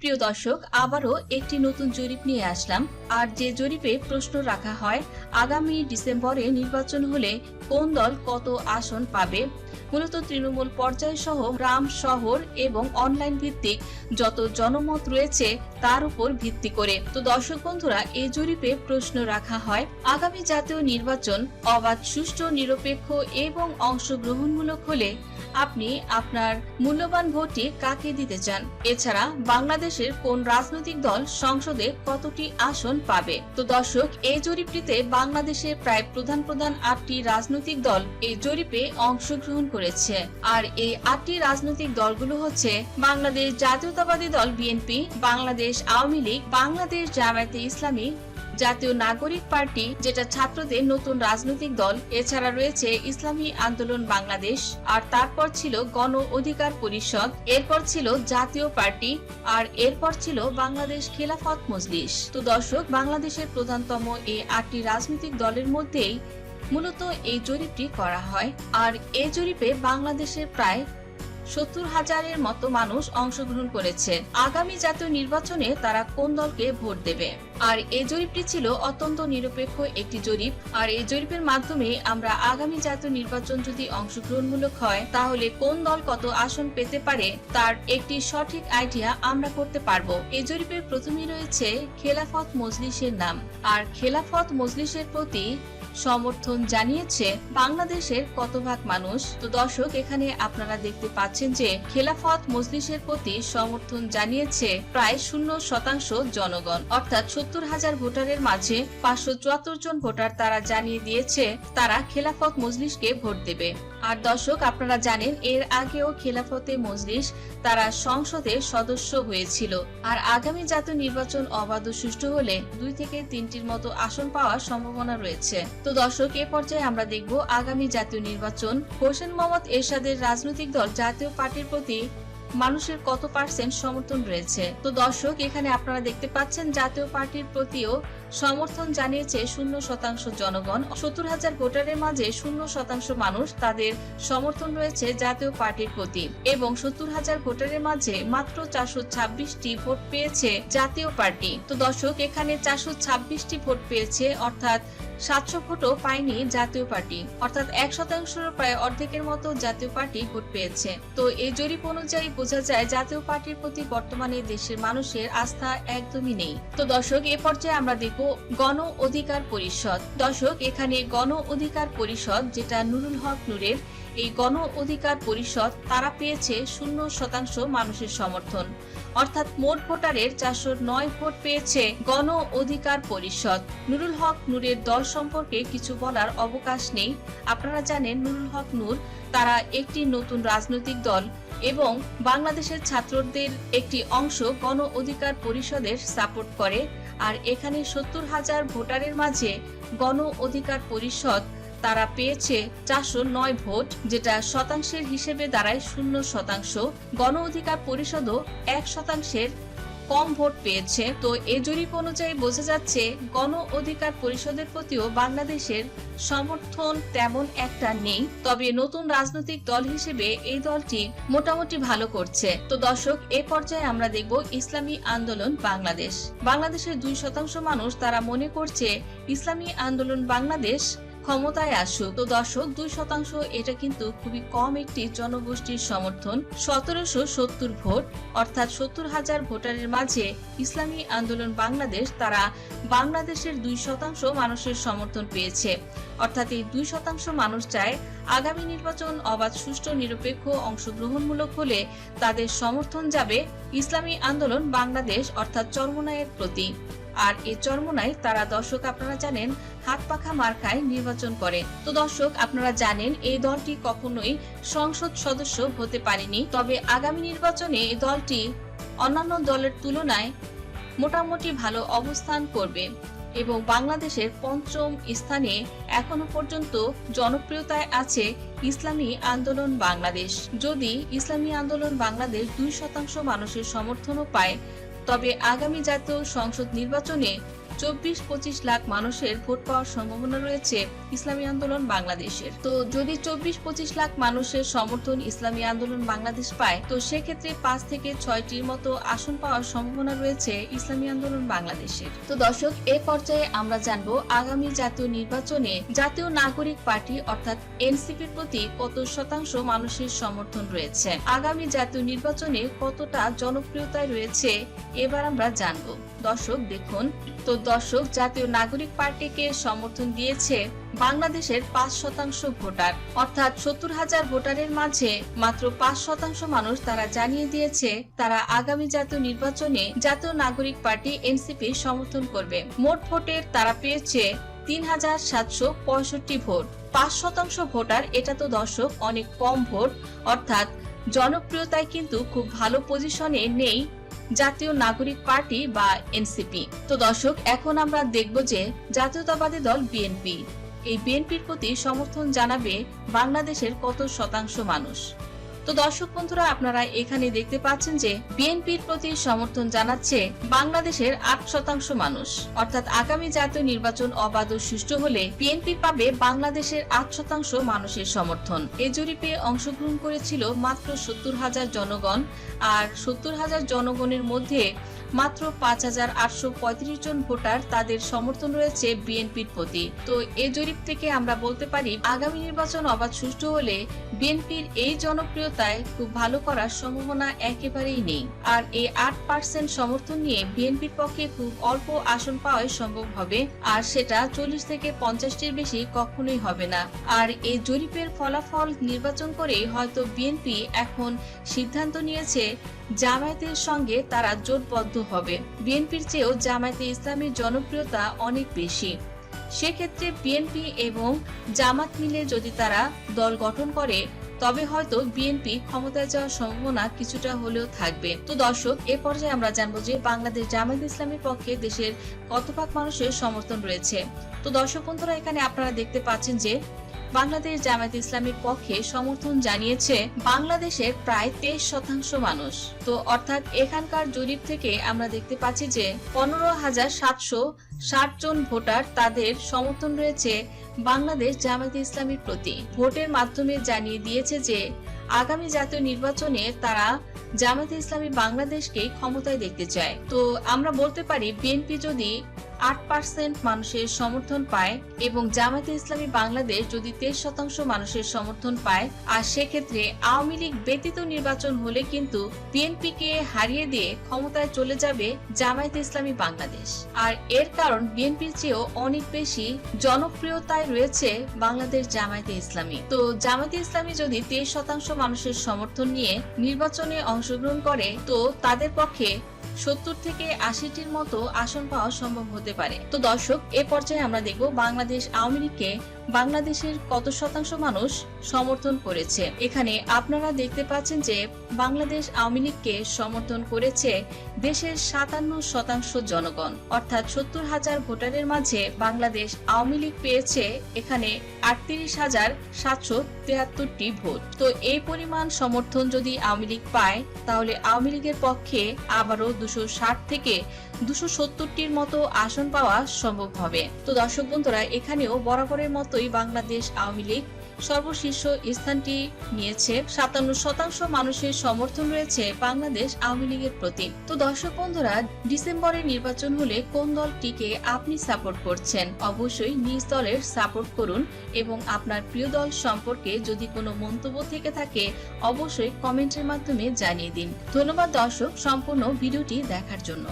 প্রিয় দর্শক, আবারও একটি নতুন জরিপ নিয়ে আসলাম। আর যে জরিপে প্রশ্ন রাখা হয়, আগামী ডিসেম্বরে নির্বাচন হলে কোন দল কত আসন পাবে? মূলত তৃণমূল পর্যায় সহ গ্রাম, শহর এবং অনলাইন ভিত্তিক যত জনমত রয়েছে, তার উপর ভিত্তি করে। তো দর্শক বন্ধুরা, এই জরিপে প্রশ্ন রাখা হয়, আগামী জাতীয় নির্বাচন অবাধ, সুষ্ঠু, নিরপেক্ষ এবং অংশগ্রহণমূলক হলে আপনি আপনার মূল্যবান ভোটটি কাকে দিতে চান? এছাড়া বাংলাদেশের কোন রাজনৈতিক দল সংসদে কতটি আসন পাবে? তো দর্শক, এই জরিপটিতে বাংলাদেশের প্রায় প্রধান প্রধান আটটি রাজনৈতিক দল এই জরিপে অংশগ্রহণ করেছে। আর এই আটটি রাজনৈতিক দলগুলো হচ্ছে বাংলাদেশ জাতীয়তাবাদী দল বিএনপি, বাংলাদেশ আওয়ামী লীগ, বাংলাদেশ জামায়াতে ইসলামী জাতীয় নাগরিক পার্টি, যেটা ছাত্রদের নতুন রাজনৈতিক দল, এছাড়া রয়েছে ইসলামী আন্দোলন বাংলাদেশ, আর তারপর ছিল গণ অধিকার পরিষদ, এরপর ছিল জাতীয় পার্টি, আর এরপর ছিল বাংলাদেশ খেলাফত মজলিস। তো দর্শক, বাংলাদেশের প্রধানতম এই আটটি রাজনৈতিক দলের মধ্যেই মূলত এই জরিপটি করা হয়, আর এই জরিপে বাংলাদেশের প্রায় সত্তর হাজারের মতো মানুষ অংশগ্রহণ করেছে। আগামী জাতীয় নির্বাচনে তারা কোন দলকে ভোট দেবে? আর এই জরিপটি ছিল অত্যন্ত নিরপেক্ষ একটি জরিপ। আর এই জরিপের মাধ্যমে আমরা আগামী জাতীয় নির্বাচন যদি অংশগ্রহণমূলক হয়, তাহলে কোন দল কত আসন পেতে পারে, তার একটি সঠিক আইডিয়া আমরা করতে পারব। এই জরিপের প্রথমেই রয়েছে খেলাফত মজলিসের নাম। আর খেলাফত মজলিসের প্রতি সমর্থন জানিয়েছে, বাংলাদেশের কত ভাগ মানুষ? তো দর্শক, এখানে আপনারা দেখতে পাচ্ছেন যে খেলাফত মজলিসের প্রতি সমর্থন জানিয়েছে প্রায় শূন্য শতাংশ জনগণ। অর্থাৎ সত্তর হাজার ভোটারের মাঝে পাঁচশো চুয়াত্তর জন ভোটার তারা জানিয়ে দিয়েছে, তারা খেলাফত মজলিসকে ভোট দেবে। আর দর্শক, আপনারা জানেন, এর আগেও খেলাফতে মজলিস তারা সংসদের সদস্য হয়েছিল। আর আগামী জাতীয় নির্বাচন অবাধ সুষ্ঠু হলে দুই থেকে তিনটির মতো আসন পাওয়ার সম্ভাবনা রয়েছে। তো দর্শক, এ পর্যায়ে আমরা দেখব আগামী জাতীয় নির্বাচন। হোসেন মোহাম্মদ এরশাদের রাজনৈতিক দল জাতীয় পার্টির প্রতি মানুষের কত পার্সেন্ট সমর্থন রয়েছে? তো দর্শক, এখানে আপনারা দেখতে পাচ্ছেন, জাতীয় পার্টির প্রতিও সমর্থন জানিয়েছে শূন্য শতাংশ জনগণ। সত্তর হাজার ভোটারের মাঝে শূন্য শতাংশ মানুষ তাদের সমর্থন রয়েছে জাতীয় পার্টির প্রতি এবং সত্তর হাজার ভোটারের মাঝে মাত্র চারশো ছাব্বিশটি ভোট পেয়েছে জাতীয় পার্টি। তো দর্শক, এখানে চারশো ছাব্বিশটি ভোট পেয়েছে, অর্থাৎ সাতশো ভোটও পায়নি জাতীয় পার্টি। অর্থাৎ এক শতাংশের প্রায় অর্ধেকের মতো জাতীয় পার্টি ভোট পেয়েছে। তো এই জরিপ অনুযায়ী বোঝা যায় জাতীয় পার্টির প্রতি বর্তমানে দেশের মানুষের আস্থা একদমই নেই। তো দর্শক, এ পর্যায়ে আমরা দেখব গণ অধিকার পরিষদ। দর্শক, এখানে গণ অধিকার পরিষদ, যেটা নুরুল হক নূরের এই গণ অধিকার পরিষদ তারা পেয়েছে শূন্য শতাংশ মানুষের সমর্থন। অর্থাৎ মোট ভোটারের চারশো নয় ভোট পেয়েছে গণ অধিকার পরিষদ। নুরুল হক নূরের দল সম্পর্কে কিছু বলার অবকাশ নেই। আপনারা জানেন নুরুল হক নূর তারা একটি নতুন রাজনৈতিক দল এবং বাংলাদেশের ছাত্রদের একটি অংশ গণ অধিকার পরিষদের সাপোর্ট করে। আর এখানে সত্তর হাজার ভোটারের মাঝে গণ অধিকার পরিষদ তারা পেয়েছে চারশো নয় ভোট, যেটা শতাংশের হিসেবে দাঁড়ায় শূন্য শতাংশ। গণ অধিকার পরিষদও এক শতাংশের কম ভোট পেয়েছে। তো এ জরিপ অনুযায়ী বোঝা যাচ্ছে, গণ অধিকার পরিষদের প্রতিও বাংলাদেশের সমর্থন তেমন একটা নেই। তবে নতুন রাজনৈতিক দল হিসেবে এই দলটি মোটামুটি ভালো করছে। তো দর্শক, এ পর্যায়ে আমরা দেখব ইসলামী আন্দোলন বাংলাদেশ। বাংলাদেশের দুই শতাংশ মানুষ তারা মনে করছে, ইসলামী আন্দোলন বাংলাদেশ ক্ষমতায় আসুক তো দর্শক, দুই শতাংশ এটা কিন্তু খুবই কম একটি জনগোষ্ঠীর সমর্থন। সতেরোশো সত্তর ভোট, অর্থাৎ সত্তর হাজার ভোটারের মাঝে ইসলামী আন্দোলন বাংলাদেশ, তারা বাংলাদেশের দুই শতাংশ মানুষের সমর্থন পেয়েছে। অর্থাৎ এই দুই শতাংশ মানুষ চায় আগামী নির্বাচন অবাধ, সুষ্ঠু, নিরপেক্ষ, অংশগ্রহণমূলক হলে তাদের সমর্থন যাবে ইসলামী আন্দোলন বাংলাদেশ, অর্থাৎ চরমনায়ের প্রতি। আর এই চরমনায় তারা দর্শক আপনারা জানেন, হাত পাখা মার্কায় নির্বাচন করে। তো দর্শক, আপনারা জানেন এই দলটি কখনোই সংসদ সদস্য হতে পারেনি। তবে আগামী নির্বাচনে এই দলটি অন্যান্য দলের তুলনায় মোটামুটি ভালো অবস্থান করবে এবং বাংলাদেশের পঞ্চম স্থানে এখনও পর্যন্ত জনপ্রিয়তায় আছে ইসলামী আন্দোলন বাংলাদেশ। যদি ইসলামী আন্দোলন বাংলাদেশ দুই শতাংশ মানুষের সমর্থনও পায় তবে আগামী জাতীয় সংসদ নির্বাচনে চব্বিশ পঁচিশ লাখ মানুষের ভোট পাওয়ার সম্ভাবনা রয়েছে ইসলামী আন্দোলন বাংলাদেশের। তো যদি চব্বিশ পঁচিশ লাখ মানুষের সমর্থন ইসলামী আন্দোলন বাংলাদেশ পায়, তো সেক্ষেত্রে পাঁচ থেকে ছয়টির মতো আসন পাওয়ার সম্ভাবনা রয়েছে ইসলামী আন্দোলন বাংলাদেশের। তো দর্শক, এ পর্যায়ে আমরা জানব আগামী জাতীয় নির্বাচনে জাতীয় নাগরিক পার্টি অর্থাৎ এনসিপির প্রতি কত শতাংশ মানুষের সমর্থন রয়েছে? আগামী জাতীয় নির্বাচনে কতটা জনপ্রিয়তায় রয়েছে, এবার আমরা জানব। দর্শক দেখুন। তো দর্শক, জাতীয় নাগরিক পার্টিকে সমর্থন দিয়েছে বাংলাদেশের পাঁচ শতাংশ ভোটার। অর্থাৎ সত্তর হাজার ভোটারের মাঝে মাত্র পাঁচ শতাংশ মানুষ তারা জানিয়ে দিয়েছে, তারা আগামী জাতীয় নির্বাচনে জাতীয় নাগরিক পার্টি এনসিপি সমর্থন করবে। মোট ভোটের তারা পেয়েছে তিন হাজার সাতশো পঁয়ষট্টি ভোট। পাঁচ শতাংশ ভোটার, এটা তো দর্শক অনেক কম ভোট। অর্থাৎ জনপ্রিয়তায় কিন্তু খুব ভালো পজিশনে নেই জাতীয় নাগরিক পার্টি বা এনসিপি। তো দর্শক, এখন আমরা দেখব যে জাতীয়তাবাদী দল বিএনপি। এই বিএনপির প্রতি সমর্থন জানাবে বাংলাদেশের কত শতাংশ মানুষ? তো দর্শক বন্ধুরা, আপনারা এখানে দেখতে পাচ্ছেন যে বিএনপির প্রতি সমর্থন জানাচ্ছে বাংলাদেশের আট শতাংশ মানুষ। অর্থাৎ আগামী জাতীয় নির্বাচন অবাধ ও সুষ্ঠু হলে বিএনপি পাবে বাংলাদেশের আট শতাংশ মানুষের সমর্থন। এ জরিপে অংশগ্রহণ করেছিল মাত্র সত্তর হাজার জনগণ আর সত্তর হাজার জনগণের মধ্যে মাত্র পাঁচ হাজার আটশো পঁয়ত্রিশ জন ভোটার তাদের সমর্থন রয়েছে বিএনপির প্রতি। তো এই জরিপ থেকে আমরা বলতে পারি, আগামী নির্বাচন অবাধ সুষ্ঠু হলে বিএনপির এই জনপ্রিয়তায় খুব ভালো করার সম্ভাবনা একেবারেই নেই। আর এই আট পার্সেন্ট সমর্থন নিয়ে বিএনপির পক্ষে খুব অল্প আসন পাওয়াই সম্ভব হবে, আর সেটা চল্লিশ থেকে পঞ্চাশটির বেশি কখনোই হবে না। আর এই জরিপের ফলাফল নির্বাচন করে হয়তো বিএনপি এখন সিদ্ধান্ত নিয়েছে জামায়াতের সঙ্গে তারা জোটবদ্ধ হবে। বিএনপির চেয়েও জামায়াতে ইসলামের জনপ্রিয়তা অনেক বেশি। সেক্ষেত্রে বিএনপি এবং জামাত মিলে যদি তারা দল গঠন করে, তবে হয়তো বিএনপি ক্ষমতায় যাওয়ার সম্ভাবনা কিছুটা হলেও থাকবে। তো দর্শক, এ পর্যায়ে আমরা জানব যে বাংলাদেশ জামায়াত ইসলামের পক্ষে দেশের কত ভাগ মানুষের সমর্থন রয়েছে। তো দর্শক বন্ধুরা, এখানে আপনারা দেখতে পাচ্ছেন যে বাংলাদেশ জামায়াত ইসলামীর পক্ষে সমর্থন জানিয়েছে বাংলাদেশের প্রায় তেইশ শতাংশ মানুষ। তো অর্থাৎ এখানকার জরিপ থেকে আমরা দেখতে পাচ্ছি যে পনেরো হাজার সাতশো ষাট জন ভোটার তাদের সমর্থন রয়েছে বাংলাদেশ জামায়াত ইসলামীর প্রতি। ভোটের মাধ্যমে জানিয়ে দিয়েছে যে আগামী জাতীয় নির্বাচনে তারা জামায়াতে ইসলামী বাংলাদেশকে ক্ষমতায় দেখতে চায়। তো আমরা বলতে পারি, বিএনপি যদি আট পার্সেন্ট মানুষের সমর্থন পায় এবং জামায়াতে ইসলামী বাংলাদেশ যদি তেইশ শতাংশ মানুষের সমর্থন পায়, আর সেক্ষেত্রে আওয়ামী লীগ ব্যতীত নির্বাচন হলে কিন্তু বিএনপিকে হারিয়ে দিয়ে ক্ষমতায় চলে যাবে জামায়াতে ইসলামী বাংলাদেশ। আর এর কারণ বিএনপির চেয়েও অনেক বেশি জনপ্রিয়তায় রয়েছে বাংলাদেশ জামায়াতে ইসলামী। তো জামায়াতে ইসলামী যদি তেইশ শতাংশ মানুষের সমর্থন নিয়ে নির্বাচনে অংশগ্রহণ করে, তো তাদের পক্ষে সত্তর থেকে আশিটির মতো আসন পাওয়া সম্ভব হতে পারে। তো দর্শক, এ পর্যায়ে আমরা দেখব বাংলাদেশ আওয়ামী লীগকে বাংলাদেশের কত শতাংশ মানুষ সমর্থন করেছে। এখানে আপনারা দেখতে পাচ্ছেন যে বাংলাদেশ আওয়ামী লীগকে সমর্থন করেছে দেশের সাতান্ন শতাংশ জনগণ। অর্থাৎ সত্তর হাজার ভোটারের মাঝে বাংলাদেশ আওয়ামী লীগ পেয়েছে এখানে আটত্রিশ হাজার সাতশো তেহাত্তরটি ভোট। তো এই পরিমাণ সমর্থন যদি আওয়ামী লীগ পায়, তাহলে আওয়ামী লীগের পক্ষে আবারও দুশো ষাট থেকে দুশো সত্তরটির মতো আসন পাওয়া সম্ভব হবে। তো দর্শক বন্ধুরা, এখানেও বরাবরের মতোই বাংলাদেশ আওয়ামী লীগ সর্বশীর্ষ স্থানটি নিয়েছে। সাতান্ন শতাংশ মানুষের সমর্থন রয়েছে বাংলাদেশ আওয়ামী লীগের প্রতি। তো দর্শক বন্ধুরা ডিসেম্বরে নির্বাচন হলে কোন দলটিকে আপনি সাপোর্ট করছেন? অবশ্যই নিজ দলের সাপোর্ট করুন এবং আপনার প্রিয় দল সম্পর্কে যদি কোনো মন্তব্য থেকে থাকে, অবশ্যই কমেন্টের মাধ্যমে জানিয়ে দিন। ধন্যবাদ দর্শক, সম্পূর্ণ ভিডিওটি দেখার জন্য।